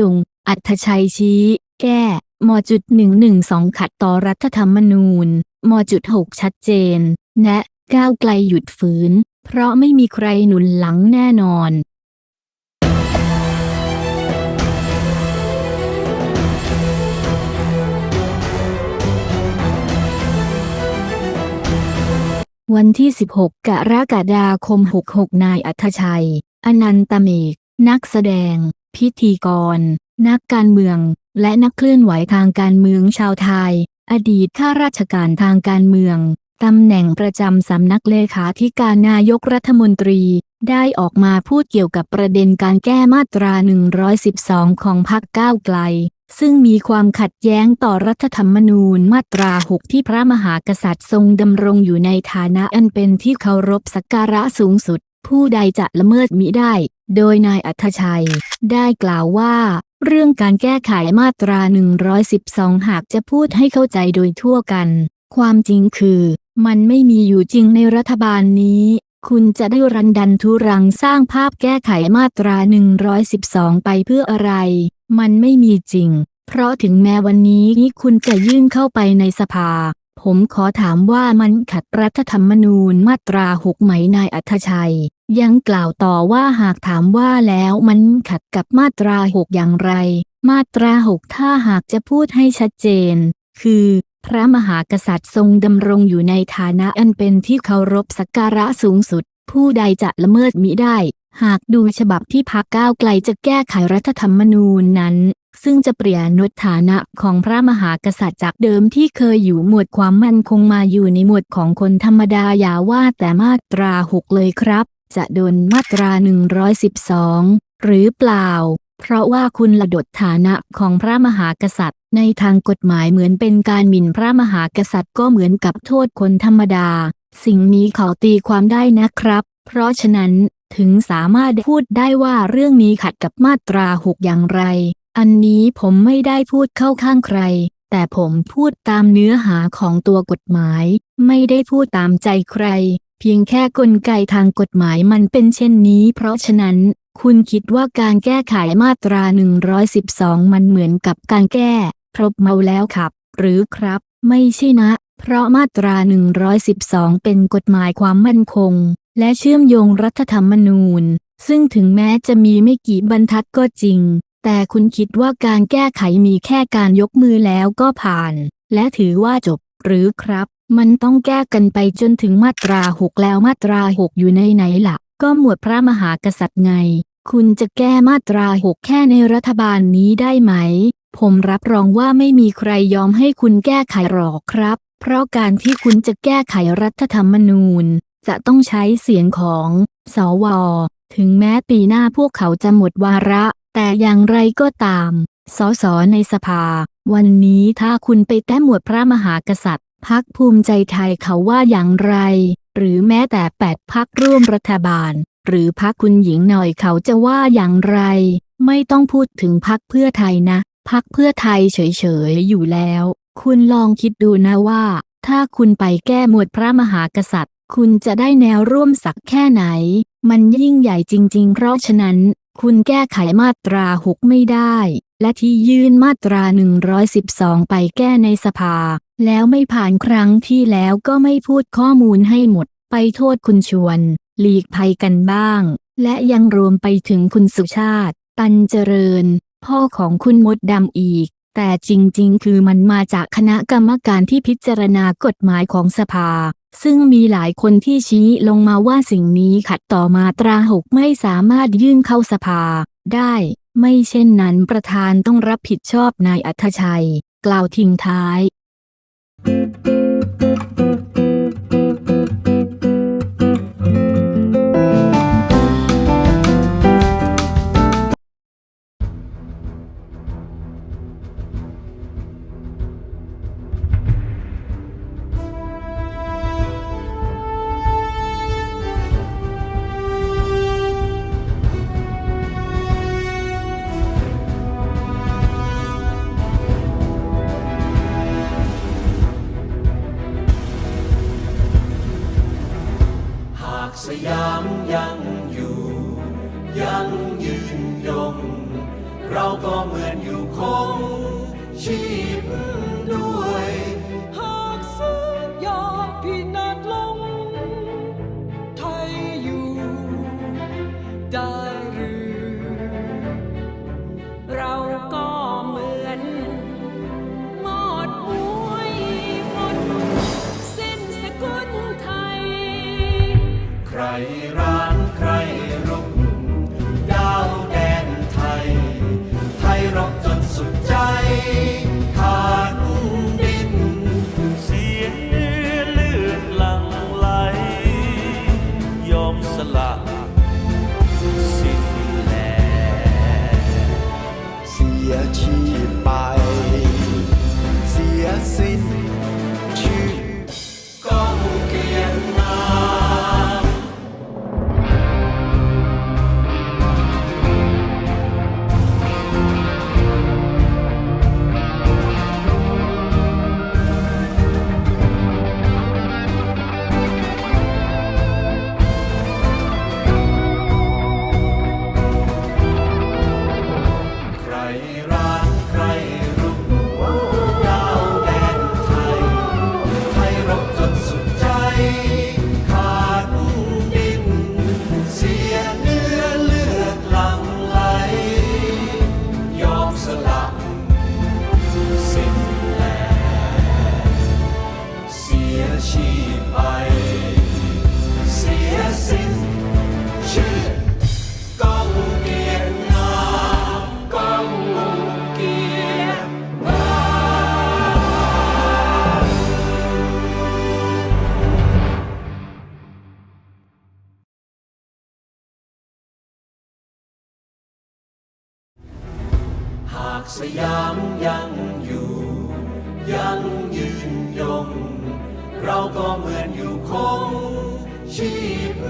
ดง อัธชัยชี้ แก้ มจุดหนึ่งหนึ่งสองขัดต่อรัฐธรรมนูญ มจุดหกชัดเจนแนะก้าวไกลหยุดฝืน เพราะไม่มีใครหนุนหลังแน่นอนวันที่ 16 กรกฎาคม 66 นายอัธชัย อนันตเมก นักแสดง พิธีกร นักการเมือง และนักเคลื่อนไหวทางการเมืองชาวไทย อดีตข้าราชการทางการเมืองตำแหน่งประจำสำนักเลขาธิการนายกรัฐมนตรี ได้ออกมาพูดเกี่ยวกับประเด็นการแก้มาตรา 112 ของพรรคก้าวไกล ซึ่งมีความขัดแย้งต่อรัฐธรรมนูญมาตรา 6 ที่พระมหากษัตริย์ทรงดำรงอยู่ในฐานะอันเป็นที่เคารพสักการะสูงสุด ผู้ใดจะละเมิดมิได้ โดยนายอัธชัย ได้กล่าวว่า เรื่องการแก้ไขมาตรา 112 หากจะพูดให้เข้าใจโดยทั่วกัน ความจริงคือ มันไม่มีอยู่จริงในรัฐบาลนี้ คุณจะได้รันดันทุรังสร้างภาพแก้ไขมาตรา 112 ไปเพื่ออะไร มันไม่มีจริง เพราะถึงแม้วันนี้คุณจะยื่นเข้าไปในสภา ผมขอถามว่ามันขัดรัฐธรรมนูญมาตราหกไหมนายอัธชัย ยังกล่าวต่อว่าหากถามว่าแล้วมันขัดกับมาตราหกอย่างไร มาตราหกถ้าหากจะพูดให้ชัดเจน คือ พระมหากษัตริย์ทรงดำรงอยู่ในฐานะอันเป็นที่เคารพสักการะสูงสุด ผู้ใดจะละเมิดมิได้ หากดูฉบับที่พักก้าวไกลจะแก้ไขรัฐธรรมนูญนั้น ซึ่งจะเปลี่ยนนฐานะของพระมหากษัตริย์จากเดิมที่เคยอยู่หมวดความมั่นคงมาอยู่ในหมวดของคนธรรมดาอย่าว่าแต่มาตราหกเลยครับ จะโดนมาตรา 112 หรือเปล่า เพราะว่าคุณละดดฐานะของพระมหากษัตริย์ ในทางกฎหมายเหมือนเป็นการหมิ่นพระมหากษัตริย์ก็เหมือนกับโทษคนธรรมดา สิ่งนี้เขาตีความได้นะครับ เพราะฉะนั้นถึงสามารถพูดได้ว่าเรื่องนี้ขัดกับมาตราหกอย่างไร อันนี้ผมไม่ได้พูดเข้าข้างใคร แต่ผมพูดตามเนื้อหาของตัวกฎหมาย ไม่ได้พูดตามใจใคร เพียงแค่กลไกทางกฎหมายมันเป็นเช่นนี้ เพราะฉะนั้น คุณคิดว่าการแก้ไขมาตรา 112 มันเหมือนกับการแก้พรบเมาแล้วขับ หรือครับ ไม่ใช่นะ เพราะมาตรา 112 เป็นกฎหมายความมั่นคง และเชื่อมโยงรัฐธรรมนูญซึ่งถึงแม้จะมีไม่กี่บรรทัดก็จริง แต่คุณคิดว่าการแก้ไขมีแค่การยกมือแล้วก็ผ่าน และถือว่าจบ หรือครับ มันต้องแก้กันไปจนถึงมาตรา6แล้วมาตรา6อยู่ในไหนล่ะ ก็หมวดพระมหากษัตริย์ไง คุณจะแก้มาตรา6แค่ในรัฐบาลนี้ได้ไหม ผมรับรองว่าไม่มีใครยอมให้คุณแก้ไขหรอกครับ เพราะการที่คุณจะแก้ไขรัฐธรรมนูญ จะต้องใช้เสียงของ สว ถึงแม้ปีหน้าพวกเขาจะหมดวาระ แต่อย่างไรก็ตาม สสในสภา วันนี้ถ้าคุณไปแต้หมวดพระมหากษัตริย์พักภูมิใจไทยเขาว่าอย่างไร หรือแม้แต่แปดพักร่วมรัฐบาล หรือพักคุณหญิงหน่อยเขาจะว่าอย่างไร ไม่ต้องพูดถึงพักเพื่อไทยนะ พักเพื่อไทยเฉยๆอยู่แล้ว คุณลองคิดดูนะว่า ถ้าคุณไปแก้หมวดพระมหากษัตริย์ คุณจะได้แนวร่วมสักแค่ไหน มันยิ่งใหญ่จริง ๆ เพราะฉะนั้น คุณแก้ไขมาตรา6ไม่ได้ และที่ยื่นมาตรา 112 ไปแก้ในสภา แล้วไม่ผ่านครั้งที่แล้วก็ไม่พูดข้อมูลให้หมด ไปโทษคุณชวน หลีกภัยกันบ้าง และยังรวมไปถึงคุณสุชาติ ตันเจริญ พ่อของคุณมดดำอีก แต่จริงๆ คือมันมาจากคณะกรรมการที่พิจารณากฎหมายของสภา ซึ่งมีหลายคนที่ชี้ลงมาว่าสิ่งนี้ขัดต่อมาตราหกไม่สามารถยื่นเข้าสภา ได้ ไม่เช่นนั้นประธานต้องรับผิดชอบนายอัธชัย กล่าวทิ้งท้ายหา กสยามยังอยู่ ยังยืนยง เราก็เหมือนอยู่คงชีพ ไร สีไปสีสิ้นชื่อกองเกียรตินกองเกียรติหากสยาม เราก็เหมือนอยู่คงชีพ